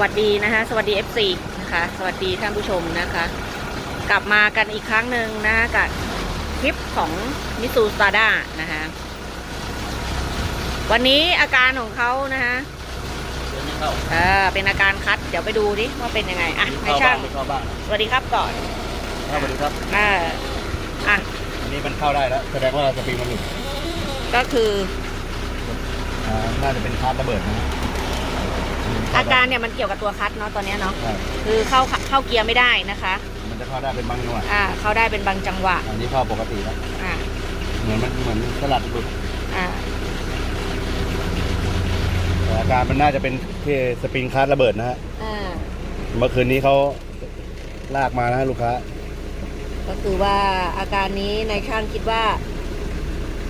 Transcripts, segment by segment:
วัสดีนะคะ สวัสดี FC นะคะ สวัสดีท่านผู้ชมนะคะ กลับมากันอีกครั้งหนึ่งนะคะกับคลิปของมิสูสตาด้านะคะ วันนี้อาการของเขานะคะเดินไม่เข้าเออเป็นอาการคัด เดี๋ยวไปดูดิว่าเป็นยังไง อะในเข้าช่าบ้างงไม่เข้าบ้าง สวัสดีครับก่อนเข้าไปดูครับเอออะอันนี้มันเข้าได้แล้ว แสดงว่าสปริงมันหลุดก็คืออ่าน่าจะเป็นคาร์ดระเบิดนะ อาการเนี่ยมันเกี่ยวกับตัวคัดเนาะตอนเนี้ยเนาะใช่คือเข้าเข้าเกียร์ไม่ได้นะคะ มันจะเข้าได้เป็นบางจังหวะอ่า เข้าได้เป็นบางจังหวะอันนี้เข้าปกติแล้วอ่าเหมือนมันเหมือนสลัดหลุดอ่าแต่อาการมันน่าจะเป็นที่สปริงคาร์ดระเบิดนะฮะอ่าเมื่อคืนนี้เขาลากมานะฮะลูกค้าก็คือว่าอาการนี้ในายช่างคิดว่า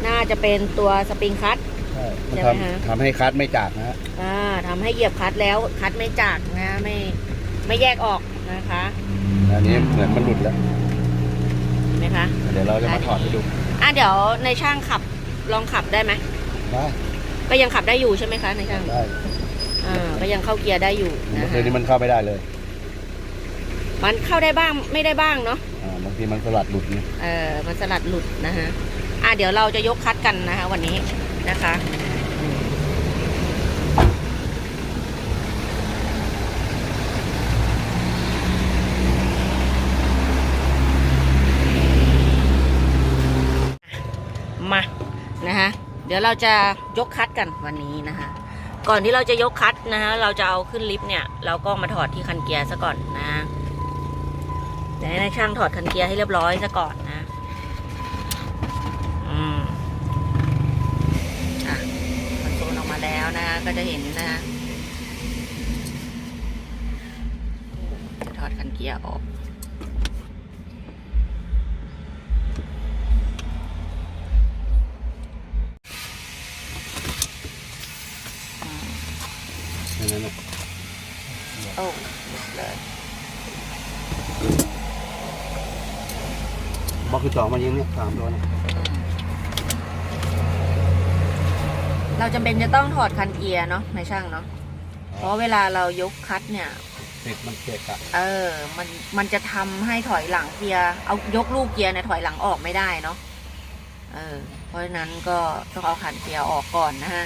น่าจะเป็นตัวสปริงคัตใช่ มันใช่ไหมฮะทำทำให้คาร์ดไม่จากนะฮะอ่าทำให้เหยียบคัตแล้วคัตไม่จากนะไม่ไม่แยกออกนะคะอันนี้เหมือนมันหลุดแล้ว เห็นไหมคะ เดี๋ยวเราจะมาถอดให้ดูอะเดี๋ยวในายช่างขับลองขับได้ไหมได้ก็ยังขับได้อยู่ใช่ไหมคะในายช่างได้อ่าก็ยังเข้าเกียร์ได้อยู่เมื่นะอคืคะนนี้มันเข้าไม่ได้เลยมันเข้าได้บ้างไม่ได้บ้างเนาะอ่าบางทีมันสลัดหลุดเนี่ยเออมันสลัดหลุดนะฮะอะเดี๋ยวเราจะยกคัดกันนะคะ วันนี้ นะคะ มา นะคะเดี๋ยวเราจะยกคัดกันวันนี้นะคะ ก่อนที่เราจะยกคัดนะคะเราจะเอาขึ้นลิฟต์เนี่ย เราก็มาถอดที่คันเกียร์ซะก่อนนะเดี๋ยวให้นายช่างถอดคันเกียร์ให้เรียบร้อยซะก่อน ก็จะเห็นนะคะจะถอดคันเกียร์ออกแค่นั้นนะโอ้เลยบล็อกที่สองมายิงเนี่ยสามตัวเนี่ย เราจำเป็นจะต้องถอดคันเกียร์เนาะในช่างเนาะเพราะเวลาเรายกคัดเนี่ยติดมันเกะกะเออ มันมันจะทำให้ถอยหลังเกียร์เอายกลูกเกียร์เนี่ยถอยหลังออกไม่ได้เนาะเออ เพราะฉะนั้นก็ต้องเอาขันเกียร์ออกก่อนนะฮะ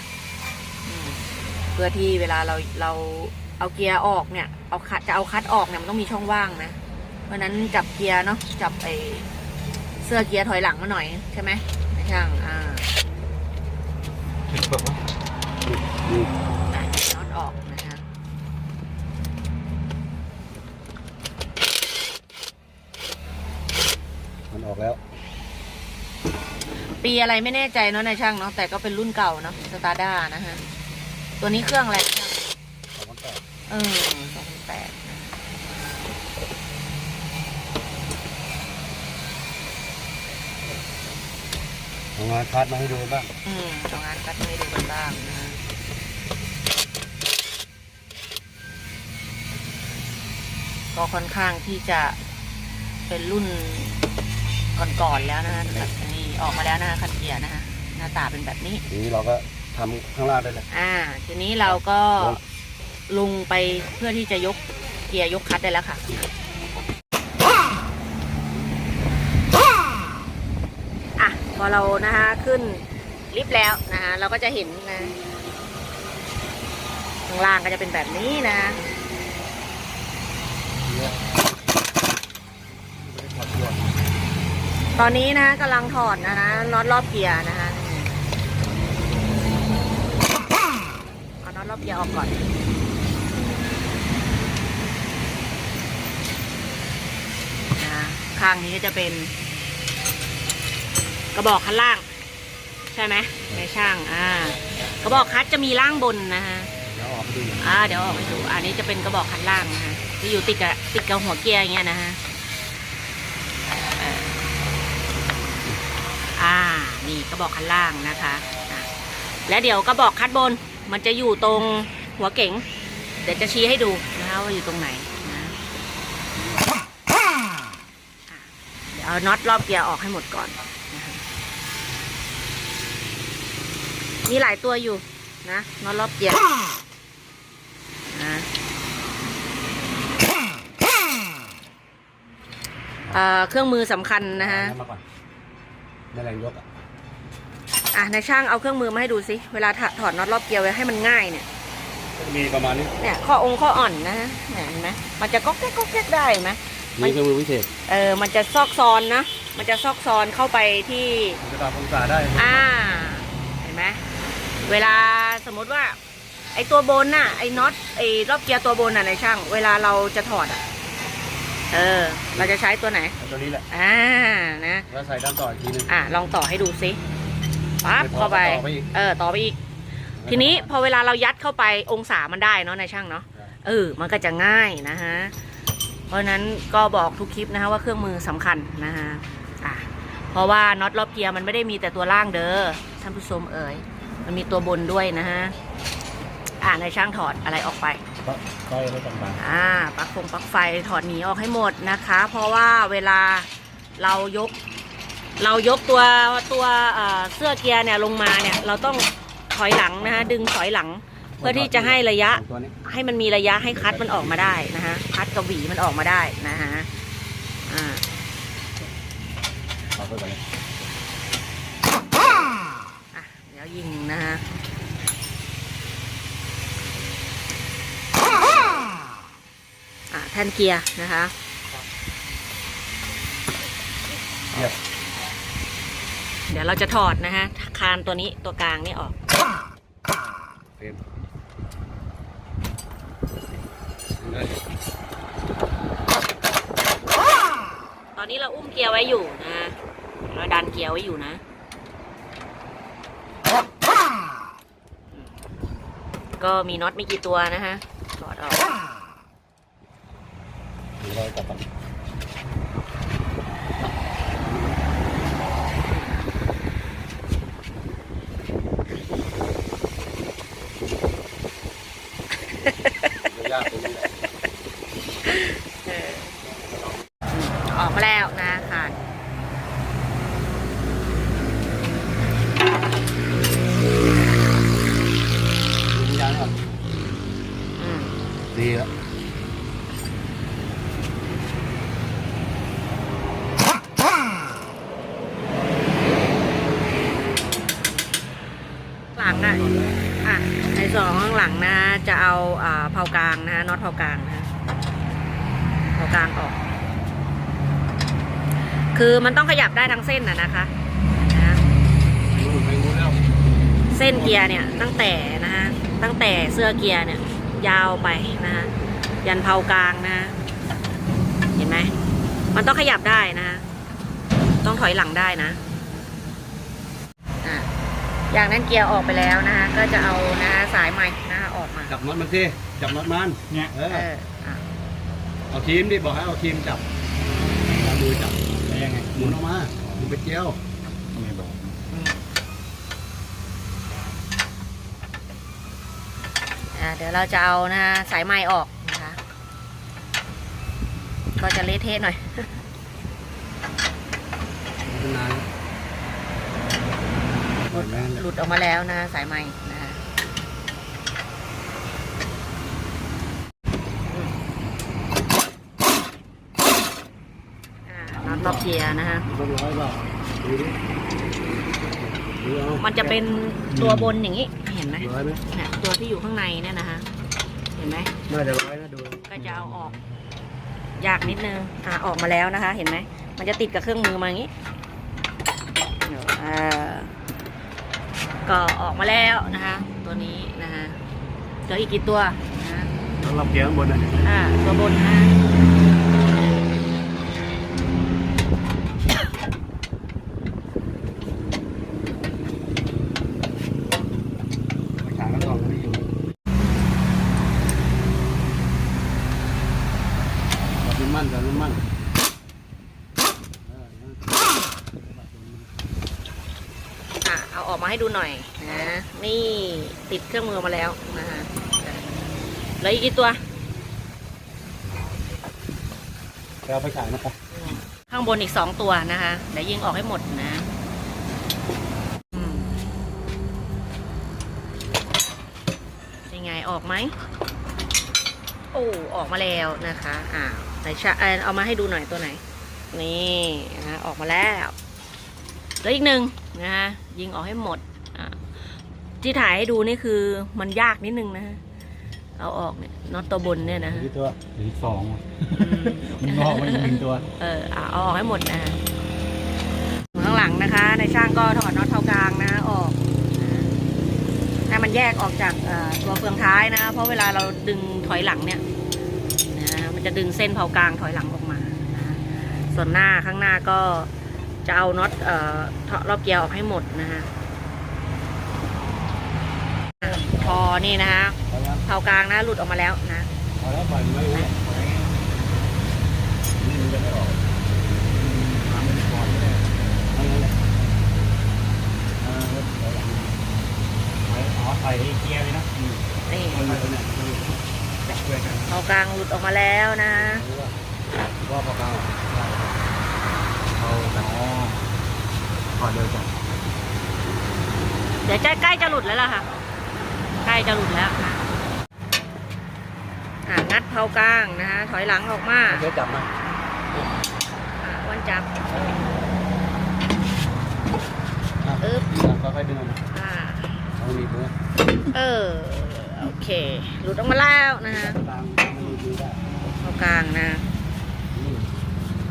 อืมเพื่อที่เวลาเราเราเอาเกียร์ออกเนี่ย เอาคัดจะเอาคัดออกเนี่ยมันต้องมีช่องว่างนะ เพราะฉะนั้นจับเกียร์เนาะจับไอเสื้อเกียร์ถอยหลังมาหน่อยใช่ไหมในช่างอ่า นี่อะน็อตออกนะคะมันออกแล้ว ปีอะไรไม่แน่ใจเนาะในช่างเนาะแต่ก็เป็นรุ่นเก่าเนาะสตาร์ด้านะฮะ ตัวนี้เครื่องอะไรช่างสองพันแปดเออสองพันแปด ทำงานคัดมาให้ดูบ้างอืมตรงงานก็ไม่ดูกันบ้างนะฮะก็ค่อนข้างที่จะเป็นรุ่นก่อนๆแล้วนะฮะแบบนี้ออกมาแล้วนะฮะคันเกียร์นะฮะหน้าตาเป็นแบบนี้ ทีนี้เราก็ทำข้างล่างได้เลย อ่า ทีนี้เราก็ลงลงไปเพื่อที่จะยกเกียร์ยกคัดได้แล้วค่ะ อะ พอเรานะคะขึ้นลิฟต์แล้วนะคะเราก็จะเห็นนะข้างล่างก็จะเป็นแบบนี้นะตอนนี้นะกำลังถอดนะนะน็อตรอบเกียร์นะคะเอาน็อตรอบเกียร์ออกก่อนนะข้างนี้ก็จะเป็น กระบอกคันล่าง ใช่ไหมในช่าง อ่า กระบอกคัดจะมีล่างบนนะฮะแล้วออกมาดูอ่าเดี๋ยวออกไปดูอันนี้จะเป็นกระบอกคันล่างนะฮะที่อยู่ติดกับติดกับหัวเกียร์อย่างเงี้ยนะฮะเอ่ออ่านี่กระบอกคันล่างนะคะอะและเดี๋ยวกระบอกคัดบนมันจะอยู่ตรงหัวเก๋ง เดี๋ยวจะชี้ให้ดูนะคะว่าอยู่ตรงไหนนะอะเดี๋ยวเอาน็อตรอบเกียร์ออกให้หมดก่อน มีหลายตัวอยู่นะนอนรอบเดียวนเครื่องมือสำคัญนะฮะในแรงยกอะในช่างเอาเครื่องมือมาให้ดูสิ เวลาถอดน็อตรอบเกลียวให้มันง่ายเนี่ยมีประมาณนี้เนี่ยข้อองค์ข้ออ่อนนะฮะเห็นไหมมันจะก๊อกแก๊กก๊อกแก๊กได้เห็นไหม นี่ก็มือวิเศษเออ มันจะซอกซอนนะ มันจะซอกซอนเข้าไปที่มันจะตามองศาได้ อ่า เห็นไหม เวลาสมมติว่า ไอตัวบนน่ะไอน็อตไอรอบเกียร์ตัวบนน่ะในช่าง เวลาเราจะถอดอะเออ เราจะใช้ตัวไหนเอาตัวนี้แหละ อ่า นะ แล้วใส่ด้านต่ออีกทีหนึง อะ ลองต่อให้ดูสิปั๊บไม่พอเข้าไปก็ต่อไปอีกเออ ต่อไปอีก ทีนี้พอเวลาเรายัดเข้าไปองศามันได้เนาะในช่างเนาะ เออ มันก็จะง่ายนะฮะ เพราะฉะนั้นก็บอกทุกคลิปนะฮะว่าเครื่องมือสำคัญนะฮะ อะ เพราะว่าน็อตรอบเกียร์มันไม่ได้มีแต่ตัวล่างเด้อ ท่านผู้ชมเอ๋ย มันมีตัวบนด้วยนะฮะ อ่าในช่างถอดอะไรออกไปก็ค่อยให้ต่างอ่าปลั๊กฟงปลั๊กไฟถอดหนีออกให้หมดนะคะ เพราะว่าเวลาเรายก เรายกตัวตัวเอ่อเสื้อเกียร์เนี่ยลงมาเนี่ย เราต้องถอยหลังนะฮะดึงถอยหลัง ๆเพื่อที่จะให้ระยะ ตัวนี้ให้มันมีระยะให้คัดมันออกมาได้นะฮะคัดกับหวีมันออกมาได้นะฮะอ่า เอาไปก่อนเลย อะ เดี๋ ยวยิงนะฮะอะแท่นเกียร์นะคะเทียบเดี๋ยวเราจะถอดนะฮะ คานตัวนี้ตัวกลางนี่ออกเฟรมได้ตอนนี้เราอุ้มเกียร์ไว้อยู่นะฮะเราดันเกียร์ไว้อยู่นะ ก็มีน็อตไม่กี่ตัวนะฮะถอดออกเดี๋ยวเราจับก่อนยากตรงนี้แหละ เออออกมาแล้วนะค่ะ ดูยางก่อน อืม ดีแล้วหลังอะอะในส่วนของข้างหลังนะ จะเอาอ่าเผากลางนะฮะน็อตเผากลางนะฮะเผากลางออก คือมันต้องขยับได้ทั้งเส้นน่ะนะคะนะรู้ไม่รู้แล้วเส้นเกียร์เนี่ยตั้งแต่นะฮะตั้งแต่เสื้อเกียร์เนี่ย ยาวไปนะฮะยันเผากลางนะฮะเห็นไหมมันต้องขยับได้นะฮะต้องถอยหลังได้นะอะอย่างนั้นเกียร์ออกไปแล้วนะคะก็จะเอานะสายใหม่นะคะออกมาจับน็อตมันสิจับน็อตมันเนี่ยเอเออออะเอาทีมดิบอกให้เอาทีมจับเอามือจับแล้วยังไงหมุนออกมาหมุนไปเจียวไม่บอก อืมอะ เดี๋ยวเราจะเอานะสายใหม่ออกนะคะ ก็จะเละเทะหน่อยมันนานหมดแม่งหลุดออกมาแล้วนะสายใหม่นะคะอืมอ่าน็อตล็อกเกียร์นะคะต้องร้อยเปล่าดูดิดูเอามันจะเป็นตัวบนอย่างนี้ เห็นไหมร้อยไหมเนี่ยตัวที่อยู่ข้างในเนี่ยนะคะ เห็นไหมน่าจะร้อยนะดูก็จะเอาออก ยากนิดนึงอ่าออกมาแล้วนะคะ เห็นไหมมันจะติดกับเครื่องมือมาอย่างนี้เดี๋ยวอ่าก็ออกมาแล้วนะคะ ตัวนี้นะคะเหลืออีกกี่ตัวนะคะต้องรับเกียร์ข้างบนน่ะอ่าตัวบนนะ ขาก็ต้องไม่อยู่จับน้ำมันจับน้ำมันเออ อะ เอาออกมาให้ ดูหน่อยนะนี่ติดเครื่องมือมาแล้วนะคะเหลืออีกกี่ตัวไปเอาไปขายนะครับข้างบนอีกสองตัวนะคะเดี๋ยวยิงออกให้หมดนะอืมเป็นไงออกไหมโอ้ออกมาแล้วนะคะอ่าไหนชะเอ่อเอามาให้ดูหน่อยตัวไหน นี่นะออกมาแล้ว แล้วอีกหนึ่งนะฮะยิงออกให้หมดอะที่ถ่ายให้ดูนี่คือมันยากนิดนึงนะฮะเอาออกเนี่ยน็อตตัวบนเนี่ยนะฮะที่ตัวอีกสองอืมมันงอกมันหนึ่งตัว เอออะเอาออกให้หมดนะฮะข้างหลังนะคะ ในช่างก็ถอดน็อตเท้ากลางนะออกนะให้มันแยกออกจากเอ่อตัวเฟืองท้ายนะเพราะเวลาเราดึงถอยหลังเนี่ยนะมันจะดึงเส้นเผากลางถอยหลังออกมานะส่วนหน้าข้างหน้าก็ จะเอาน็อตเอ่อรอบเกียร์ออกให้หมดนะฮะพอนี่นะคะพอแล้วเผากลางนะหลุดออกมาแล้วนะเดี๋ยวหลังไปอ๋อใส่เกียร์เลยนะนี่เผากลางหลุดออกมาแล้วนะว่าว่าพอเข้าเอาอ๋อพอเดินก่อนเดี๋ยวใกล้ใกล้จะหลุดแล้วล่ะค่ะ ใกล้จะหลุดแล้วนะอะงัดเผากลางนะฮะถอยหลังออกมาเดี๋ยวจับมาอะวันจับอะอึ๊บค่อยๆดึงออกมาอ่าเอาหนีบมือเออ โอเค หลุดออกมาแล้วนะฮะตามมันหนีบมือได้เผากลางนะนี่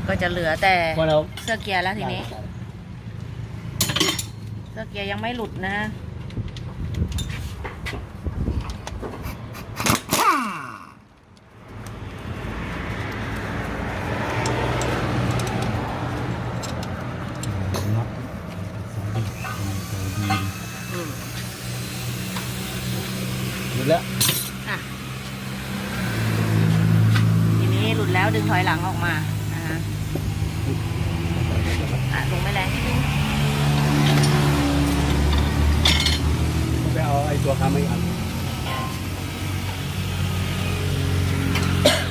ก็จะเหลือแต่พอเรา เสื้อเกียร์แล้วทีนี้ เสื้อเกียร์ยังไม่หลุดนะฮะ น็อตสายดีสายดี อืม หมดแล้ว อะทีนี้หลุดแล้วดึงถอยหลังออกมานะฮะอะลงไม่แรงนิดนึง ไปเอาไอ้ตัวคำไม่อัน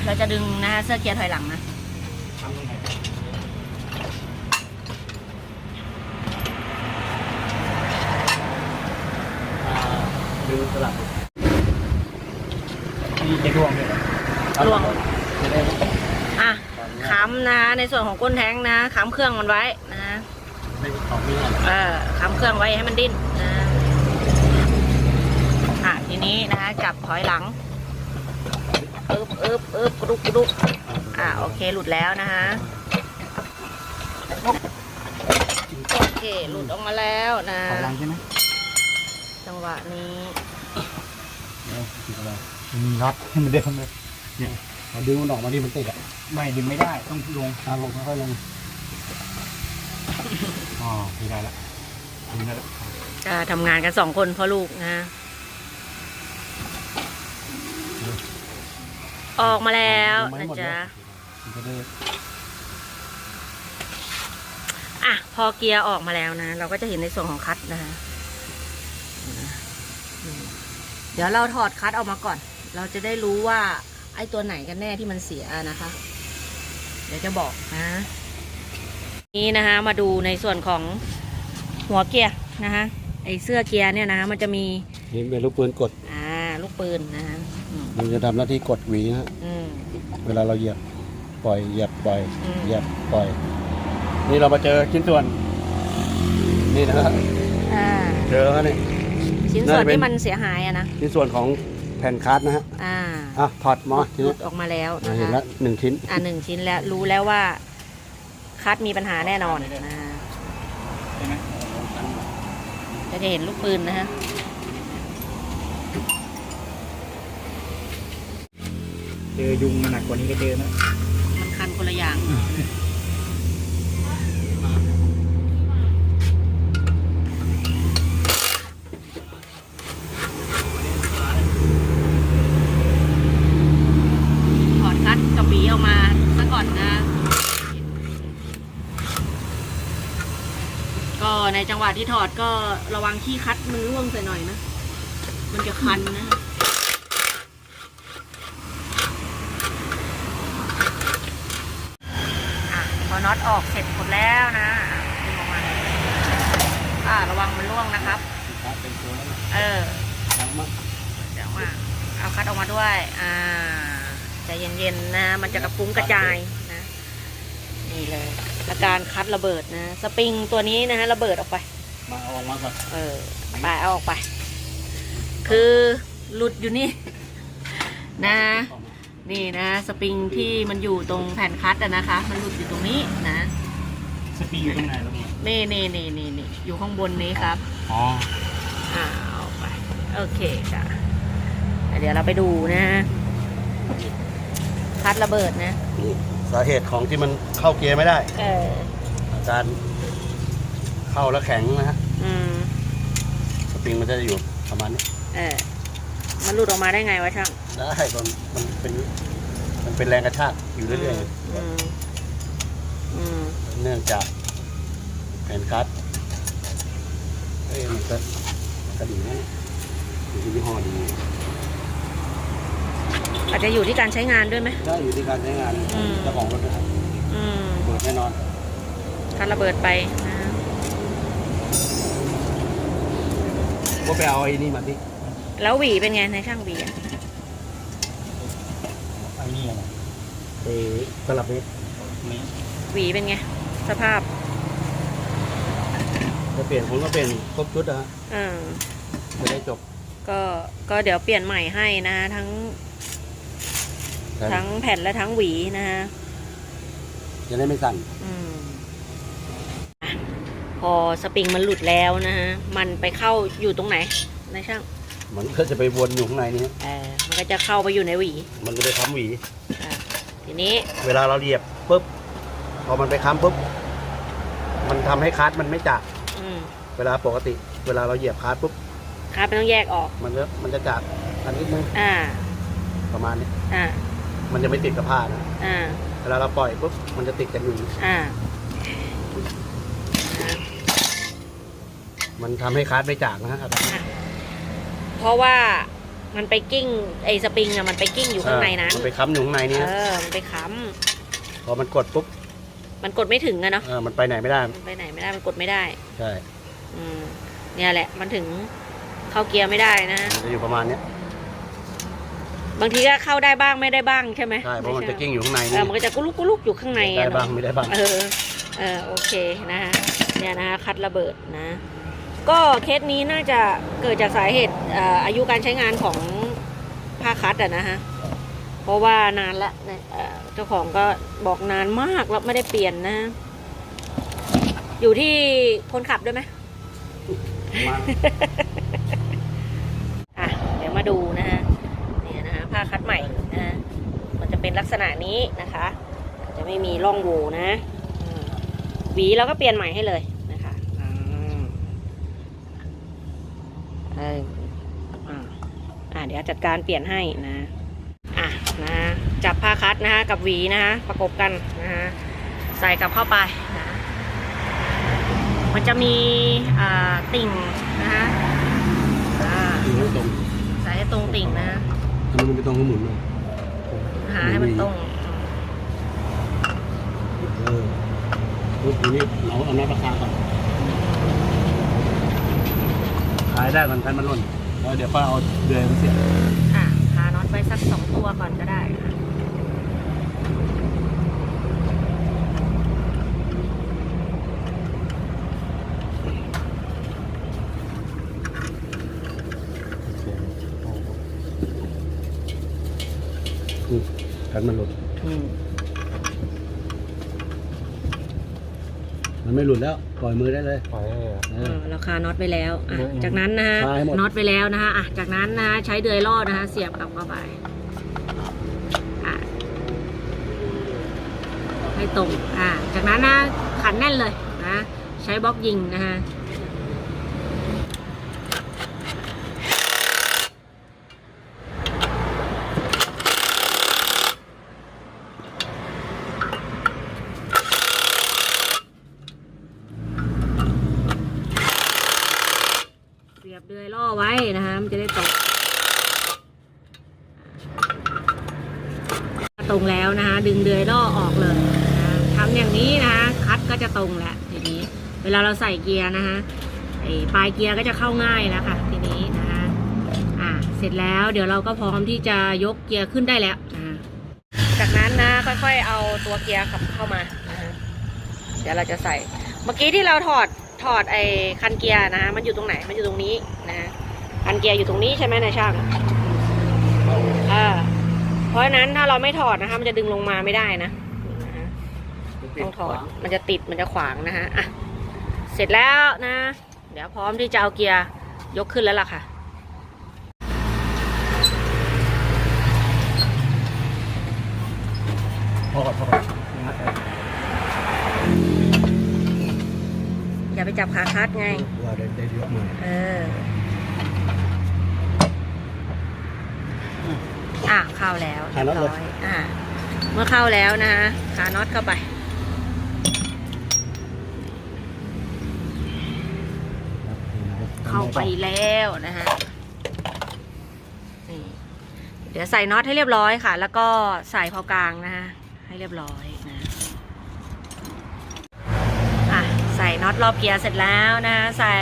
เราจะดึงนะฮะ เสื้อเกียร์ถอยหลังนะทำยังไงอ่าดึงสลับนี่จะร่วงเลยเหรอร่วงจะได้อะค้ำนะในส่วนของก้นแท้งนะค้ำเครื่องมันไว้นะไม่ของนี่เออค้ำเครื่องไว้ให้มันดิ้นนะอะทีนี้นะคะจับถอยหลัง อึบอึบอึบกระดุกกระดุกอะโอเคหลุดแล้วนะคะโอเคหลุดออกมาแล้วนะขอลังใช่ไหมจังหวะนี้เดี๋ยวติดอะไรมีน็อตให้มันเดิมเลยเนี่ยเราดึงมันออกมาที่มันติดอะไม่ดึงไม่ได้ต้องลงอ่าลงค่อยๆลงอ๋อพี่ได้ละดึงได้ละจะทำงานกันสองคนพ่อลูกนะ ออกมาแล้วนะจ๊ะมันจะได้อะพอเกียร์ออกมาแล้วนะ เราก็จะเห็นในส่วนของคัดนะคะอืมเดี๋ยวเราถอดคัดออกมาก่อน เราจะได้รู้ว่า ไอ้ตัวไหนกันแน่ที่มันเสียนะคะ เดี๋ยวจะบอกนะ นี่นะคะ มาดูในส่วนของหัวเกียร์นะคะ ไอ้เสื้อเกียร์เนี่ยนะคะมันจะมีนี่เป็นลูกปืนกด อ่า ลูกปืนนะคะอื มมันจะทำหน้าที่กดหวีนะฮะอืม เวลาเราเหยียบปล่อยเหยียบปล่อยอืม เหยียบปล่อย นี่เรามาเจอชิ้นส่วน นี่นะฮะอ่าเจอแล้วนี่ ชิ้นส่วนน่าจะเป็นที่มันเสียหายอะนะชิ้นส่วนของแผ่นคัสนะฮะอ่าอะถอดมาทีหลุนี้ดออกมาแล้วนะเห็นคะแล้วหนึ่งชิ้น อ่าหนึ่งชิ้นแล้วรู้แล้วว่า คัดมีปัญหาแน่นอนนะก็จะเห็นลูกปืนนะฮะ เจอยุงมันหนักกว่านี้ก็เจอนะมันคันคนละอย่าง ถอดคัดกระบีออกมาซะก่อนนะ ก็ในจังหวะที่ถอดก็ระวังขี้คัดมันร่วงใส่หน่อยนะ มันจะคันนะ อะพอ น็อตออกเสร็จหมดแล้วนะดึงออกมาอ่าระวังมันร่วงนะครับเป็นตัวแล้วเออหลังมาเดี๋ยวมาเอาคัดออกมาด้วย อ่าใจเย็นๆนะ มันจะกระฟุ้งกระจายนะนี่นี่เลยอาการคัดระเบิดนะ สปริงตัวนี้นะฮะระเบิดออกไป มาเอาออกมาก่อน เออไปเอาออกไป คือหลุดอยู่นี่ นะ นี่นะสปริงที่มันอยู่ตรงแผ่นคัดอะนะคะ มันหลุดอยู่ตรงนี้นะสปริงอยู่ตรงไหนแล้วเนี่ยนี่นี่นี่นี่นี่อยู่ข้างบนนี้ครับอ๋ออ่าเอาไปโอเคจ้ะเดี๋ยวเราไปดูนะฮะคัดระเบิดนะนี่สาเหตุของที่มันเข้าเกียร์ไม่ได้เอออาการเข้าแล้วแข็งนะฮะอืมสปริงมันจะอยู่ประมาณนี้เออมันหลุดออกมาได้ไงวะช่าง ได้มันมันเป็นมันเป็นแรงกระชากอยู่เรื่อยอืมอืมๆ เนื่องจากแผ่นคัสเอ้ยมันก็กระดิ่งนะอยู่ที่ยี่ห้อดีอาจจะอยู่ที่การใช้งานด้วยไหม ได้อยู่ที่การใช้งานอืม เจ้าของรถนะครับอืมเปิดแน่นอนคัดระเบิดไปนะก็ไปเอาไอ้นี่มาที่แล้วหวีเป็นไงในช่างหวีอะ ไอ้นี่อะไร ไอ้ตลับเมตรนี่หวีเป็นไง สภาพจะเปลี่ยนผมก็เปลี่ยนครบชุดนะฮะเออจะได้จบก็ก็เดี๋ยวเปลี่ยนใหม่ให้นะ ทั้งทั้งแผ่นและทั้งหวีนะฮะจะได้ไม่สั่นอืมอะพอสปริงมันหลุดแล้วนะฮะมันไปเข้าอยู่ตรงไหนในช่าง มันก็จะไปวนอยู่ข้างในนี้ฮะเออมันก็จะเข้าไปอยู่ในหวี มันก็ไปค้ำหวีอะ ทีนี้เวลาเราเหยียบปุ๊บพอมันไปค้ำปุ๊บมันทำให้คาร์ดมันไม่จักอืมเวลาปกติ เวลาเราเหยียบคาร์ดปุ๊บครับไม่ต้องแยกออก มันก็มันจะจักอันนิดนึงอ่า ประมาณนี้อ่า มันจะไม่ติดกับผ้านะอ่า เวลาเราปล่อยปุ๊บมันจะติดกันอยู่อ่า มันทำให้คาร์ดไม่จักนะฮะ เพราะว่า มันไปกิ้งไอ้สปริงอะมันไปกิ้งอยู่ข้างในนั้นมันไปค้ำอยู่ข้างในนี้เอนะอมันไปค้พอมันกดปุ๊บำมันกดไม่ถึงอะเนาะเออมันไปไหนไม่ได้มันไปไหนไม่ได้มันกดไม่ได้ใช่อืมเนี่ยแหละมันถึงเข้าเกียร์ไม่ได้นะมันจะอยู่ประมาณเนี้ยบางทีก็เข้าได้บ้างไม่ได้บ้างใช่ไหมใช่เพราะมันจะกิ้งอยู่ข้างในเอนี่อมันก็จะกุลุกกุลุกอยู่ข้างในได้อะบ้างเนาะไม่ได้บ้างเออเออโอเคนะฮะเนี่ยนะคัดระเบิดนะ ก็เคสนี้น่าจะเกิดจากสาเหตุเอ่ออายุการใช้งานของผ้าคัดอะนะฮะ เพราะว่านานละเนี่ยเอ่อเจ้าของก็บอกนานมากแล้วไม่ได้เปลี่ยนนะ อยู่ที่คนขับด้วยไหมมาอะเดี๋ยวมาดูนะฮะเนี่ยนะฮะผ้าคัดใหม่นะฮะมันจะเป็นลักษณะนี้นะคะ จะไม่มีร่องโหว่นะอืมหวีเราก็เปลี่ยนใหม่ให้เลยนะคะอ่าเอออ่าอ่า เดี๋ยวจัดการเปลี่ยนให้นะ อะนะจับผ้าคัดนะฮะกับหวีนะฮะประกบกันนะฮะใส่กลับเข้าไปนะ มันจะมีอ่าติ่งนะฮะอ่าอยู่ไม่ตรงใส่ให้ตรงติ่งนะทำไมมันไม่ตรงก็หมุนเลยหาให้มันตรงเออปุ๊บทีนี้เราเอาน็อตราคาก่อนขายได้ก่อนพันมันหล่น แล้วเดี๋ยวป้าเอาเดือยมาเสียบอะหาน็อตไปสักสองตัวก่อนก็ได้ค่ะอืมพันมันหล่นอืม มันไม่หลุดแล้ว ปล่อยมือได้เลย ปล่อยให้เลยเอเอออ เราคาน็อตไปแล้วอะอืมจากนั้นนะฮะคาให้หมด น็อตไปแล้วนะฮะอะจากนั้นนะฮะใช้เดือยลอดนะฮะเสียบกลับเข้าไปอะให้ตรงอะจากนั้นนะขันแน่นเลยนะใช้บล็อกยิงนะฮะ เสียบเดือยล่อไว้นะฮะมันจะได้ตรงต รงแล้วนะคะดึงเดือยล่อออกเลยนะทำอย่างนี้นะคะคัดก็จะตรงแหละทีนี้ เวลาเราใส่เกียร์นะคะไอ้ปลายเกียร์ก็จะเข้าง่ายแล้วค่ะ ทีนี้นะคะอ่าเสร็จแล้วเดี๋ยวเราก็พร้อมที่จะยกเกียร์ขึ้นได้แล้วนะะจากนั้นนะค่อยๆเอาตัวเกียร์ขับเข้ามานะคะดี๋ยวเราจะใส่เมื่อกี้ที่เราถอดถอดไอ้คันเกียร์นะมันอยู่ตรงไหนมันอยู่ตรงนี้นะคันเกียร์อยู่ตรงนี้ใช่ไหมนายช่างอ่า ราะฉะนั้นถ้าเราไม่ถอดนะคะ มันจะดึงลงมาไม่ได้นะนะฮะต้องถอดมันจะติดมันจะขวางนะฮะอะเสร็จแล้วนะ เดี๋ยวพร้อมที่จะเอาเกียร์ยกขึ้นแล้วล่ะค่ะพอก่อนพอก่อนอย่าไปจับขาคัดไงว่าได้ได้เยอะหน่อย เอออะเข้าแล้วเรียบร้อยอะเมื่อเข้าแล้วนะขาน็อตเข้าไป เข้าไปแล้วนะฮะนี่เดี๋ยวใส่น็อตให้เรียบร้อยค่ะ แล้วก็ใส่เผากลางนะฮะให้เรียบร้อยนะอะใส่น็อตรอบเกียร์เสร็จแล้วนะใส่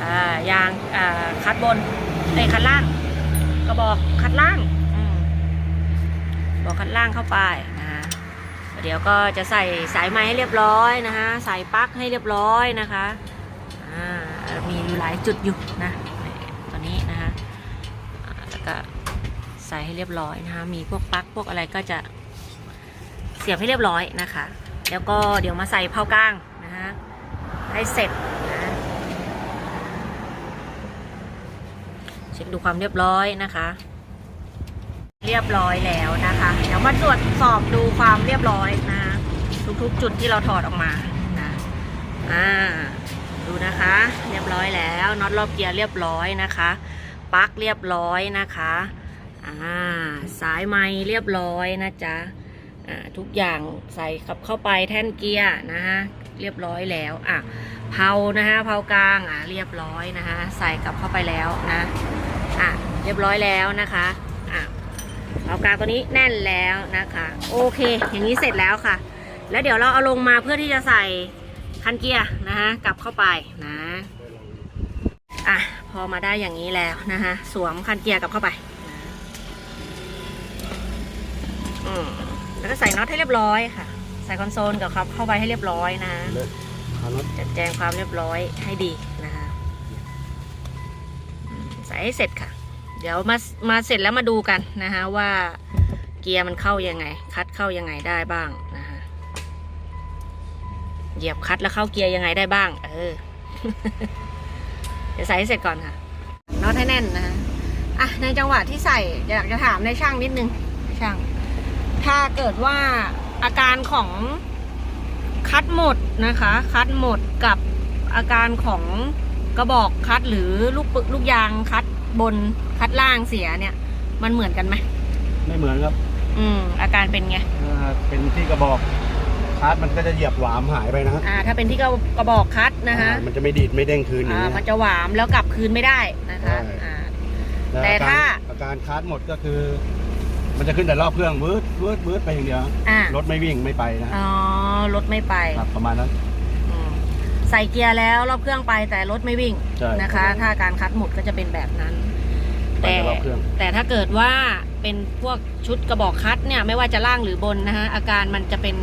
อ่ายางอ่าคัดบนในคัดล่าง กระบอกคัดล่างอบอกคัดล่างเข้าไปนะฮะเดี๋ยวก็จะใส่สายไม้ให้เรียบร้อยนะคะใส่ปลั๊กให้เรียบร้อยนะคะมีอยู่หลายจุดอยู่นะตัวนี้นะคะแล้วก็ใส่ให้เรียบร้อยนะคะมีพวกปลั๊กพวกอะไรก็จะเสียบให้เรียบร้อยนะคะ แล้วก็เดี๋ยวมาใส่เผากลางนะคะให้เสร็จนะ เช็คดูความเรียบร้อยนะคะ เรียบร้อยแล้วนะคะ เดี๋ยวมาตรวจสอบดูความเรียบร้อยนะ ทุกๆ จุดที่เราถอดออกมานะอ่าดูนะคะ เรียบร้อยแล้วน็อตรอบเกียร์เรียบร้อยนะคะปลั๊กเรียบร้อยนะคะอ่าสายไม้เรียบร้อยนะจ๊ะอ่าทุกอย่างใส่ขับเข้าไปแท่นเกียร์นะคะเรียบร้อยแล้วอะเผานะคะเผากลางอะเรียบร้อยนะคะใส่กลับเข้าไปแล้วนะ อะเรียบร้อยแล้วนะคะอะเผากลางตัวนี้แน่นแล้วนะคะ โอเค อย่างนี้เสร็จแล้วค่ะ แล้วเดี๋ยวเราเอาลงมาเพื่อที่จะใส่คันเกียร์นะคะกลับเข้าไปนะอะพอมาได้อย่างนี้แล้วนะคะสวมคันเกียร์กลับเข้าไปนะอืมแล้วก็ใส่น็อตให้เรียบร้อยค่ะ ใส่คอนโซลกับครับเข้าไปให้เรียบร้อยนะเลยคารถจัดแจงความเรียบร้อยให้ดีนะคะอืม ใส่ให้เสร็จค่ะ เดี๋ยวมามาเสร็จแล้วมาดูกันนะคะว่าเกียร์มันเข้ายังไง คัดเข้ายังไงได้บ้างนะคะเหยียบคัดแล้วเข้าเกียร์ยังไงได้บ้าง เออ เดี๋ยวใส่ให้เสร็จก่อนค่ะน็อตให้แน่นนะคะอะในจังหวะที่ใส่อยากจะถามในช่างนิดนึงช่าง ถ้าเกิดว่าอาการของคัดหมดนะคะ คัดหมดกับอาการของกระบอกคัดหรือลูกปึกลูกยางคัด บนคัดล่างเสียเนี่ย มันเหมือนกันไหมไม่เหมือนครับ อืม อาการเป็นไงอ่าเป็นที่กระบอกคาร์ดมันก็จะเหยียบหวามหายไปนะฮะอ่า ถ้าเป็นที่กระกระบอกคัดนะคะอ่ามันจะไม่ดีดไม่เด้งคืนอย่างอ่านี้ย มันจะหวามแล้วกลับคืนไม่ได้นะคะใช่ อ่าล้วแต่อการถ้าอาการคาร์ดหมดก็คือ มันจะขึ้นแต่รอบเครื่องวืดวืดวืดไปอย่างเดียวอ่ารถไม่วิ่งไม่ไปนะอ๋อรถไม่ไป ครับประมาณนั้นอืม ใส่เกียร์แล้วรอบเครื่องไปแต่รถไม่วิ่งใช่นะคะถ้าการคัดหมดก็จะเป็นแบบนั้น ไปแต่แต่รอบเครื่อง แต่ถ้าเกิดว่าเป็นพวกชุดกระบอกคัดเนี่ยไม่ว่าจะล่างหรือบนนะคะอาการมันจะเป็น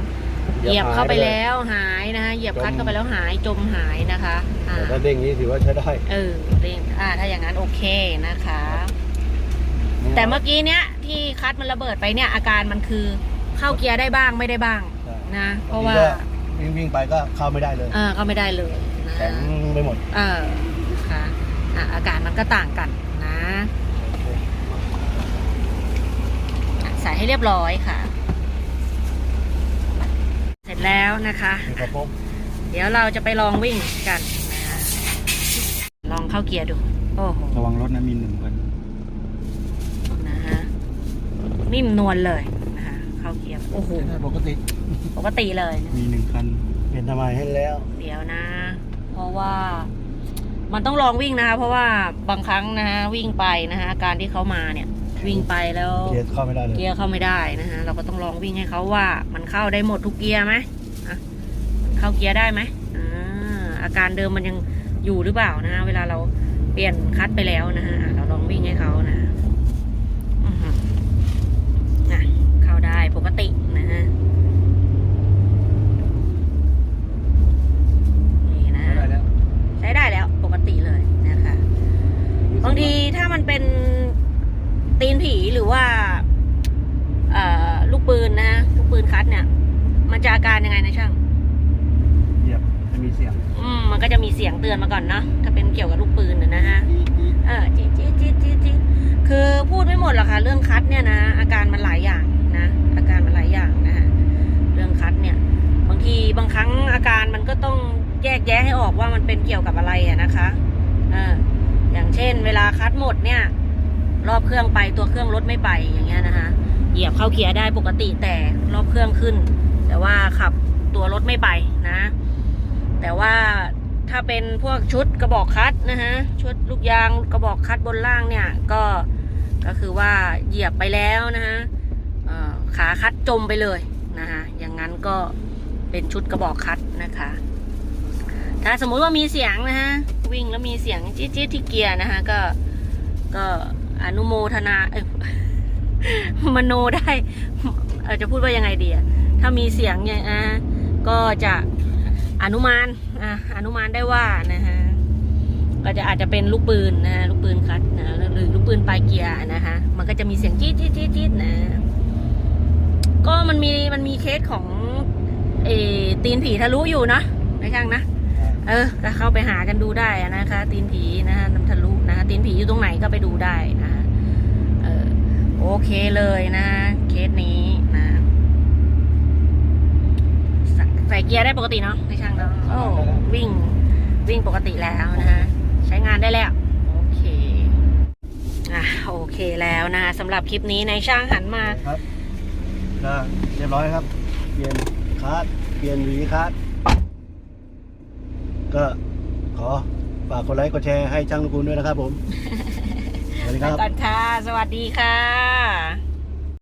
เหยียบเข้าไปแล้วหายนะคะเหยียบคัดเข้าไปแล้วหายจมหายนะคะอ่าแต่ถ้าเด้งนี้ถือว่าใช้ได้เออเร่งอ่าถ้าอย่างนั้นโอเคนะคะ แต่เมื่อกี้เนี้ยที่คัดมันระเบิดไปเนี่ยอาการมันคือเข้าเกียร์ได้บ้างไม่ได้บ้างใช่นะ เพราะว่าบงทีก็ วิ่งวิ่งไปก็เข้าไม่ได้เลยเออก็ไม่ได้เลยนะแข็งไปหมดเออนะคะอะอาการมันก็ต่างกันนะอะใส่ให้เรียบร้อยค่ะ เสร็จแล้วนะคะมีกระโปรงเดี๋ยวเราจะไปลองวิ่งกันนะลองเข้าเกียร์ดู โอ้โห ระวังรถนะมีหนึ่งคนนะฮะนิ่มนวลเลยนะคะเข้าเกียร์โอ้โหใช้ได้ปกติ ปกติเลยนะมีหนึ่งคันเป็นทำไมให้แล้ว เดี๋ยวนะ เพราะว่า มันต้องลองวิ่งนะคะเพราะว่าบางครั้งนะฮะวิ่งไปนะฮะอาการที่เขามาเนี่ย วิ่งไปแล้ว เกียร์เข้าไม่ได้เลยเกียร์เข้าไม่ได้นะฮะเราก็ต้องลองวิ่งให้เขาว่า มันเข้าได้หมดทุกเกียร์ไหมอะเข้าเกียร์ได้ไหมอ่าอาการเดิมมันยังอยู่หรือเปล่านะฮะเวลาเราเปลี่ยนคัดไปแล้วนะฮะอะเราลองวิ่งให้เขานะอื้อหืออะเข้าได้ปกตินะฮะ ช้ได้แล้วปกติเลยนะคะบางทีถ้ามันเป็นตีนผีหรือว่าลูกปืนนะลูกปืนคัดเนี่ย มันจะอาการยังไงนะช่างเหยียบจะมีเสียง อืมมันก็จะมีเสียงเตือนมาก่อนเนาะถ้าเป็นเกี่ยวกับลูกปืนนะฮะเออจีจีจีจีจีคือพูดไม่หมดหรอกค่ะ เรื่องคัดเนี่ยนะอาการมันหลายอย่างนะอาการมันหลายอย่างนะฮะเรื่องคัดเนี่ย บางทีบางครั้งอาการมันก็ต้อง แยกแยะให้ออกว่ามันเป็นเกี่ยวกับอะไรอะนะคะเอออย่างเช่น เวลาคัดหมดเนี่ย รอบเครื่องไปตัวเครื่องรถไม่ไปอย่างเงี้ยนะคะเหยียบเข้าเกียร์ได้ปกติแต่รอบเครื่องขึ้น แต่ว่าขับตัวรถไม่ไปนะ แต่ว่าถ้าเป็นพวกชุดกระบอกคัดนะฮะชุดลูกยางกระบอกคัดบนล่างเนี่ยก็ก็คือว่าเหยียบไปแล้วนะฮะขาคัดจมไปเลยนะคะอย่างนั้นก็เป็นชุดกระบอกคัดนะคะ ถ้าสมมุติว่ามีเสียงนะฮะวิ่งแล้วมีเสียงจี๊ดจี๊ดที่เกียร์นะคะก็ก็อนุโมทนาเอ้ยมโนได้เอ่อจะพูดว่ายังไงดีอะถ้ามีเสียงเนี่ยอะก็จะอนุมานอะอนุมานได้ว่านะฮะก็จะอาจจะเป็นลูกปืนนะฮะลูกปืนคัดนะหรือลูกปืนปลายเกียร์นะฮะมันก็จะมีเสียงจี๊ดจี๊ดจี๊ดจี๊ดนะ ก็มันมีมันมีเคสของเอตีนผีทะลุอยู่เนาะนะช่างนะ เออก็เข้าไปหากันดูได้อะนะคะ ตีนผีนะฮะน้ำทะลุนะฮะตีนผีอยู่ตรงไหนก็ไปดูได้นะฮะเออโอเคเลยนะเคสนี้นะใส่ใส่เกียร์ได้ปกติเนาะในช่างเนาะโอ้วิ่งวิ่งปกติแล้วนะฮะใช้งานได้แล้วโอเคอะโอเคแล้วนะคะสำหรับคลิปนี้ในช่างหันมาครับก็เรียบร้อยครับ เปลี่ยนคาร์ดเปลี่ยนหวีคาร์ด ก็ขอฝากกดไลค์กดแชร์ให้ช่างนุกูลด้วยนะครับผม สวัสดีไปครับ ก่อนค่ะ สวัสดีค่ะ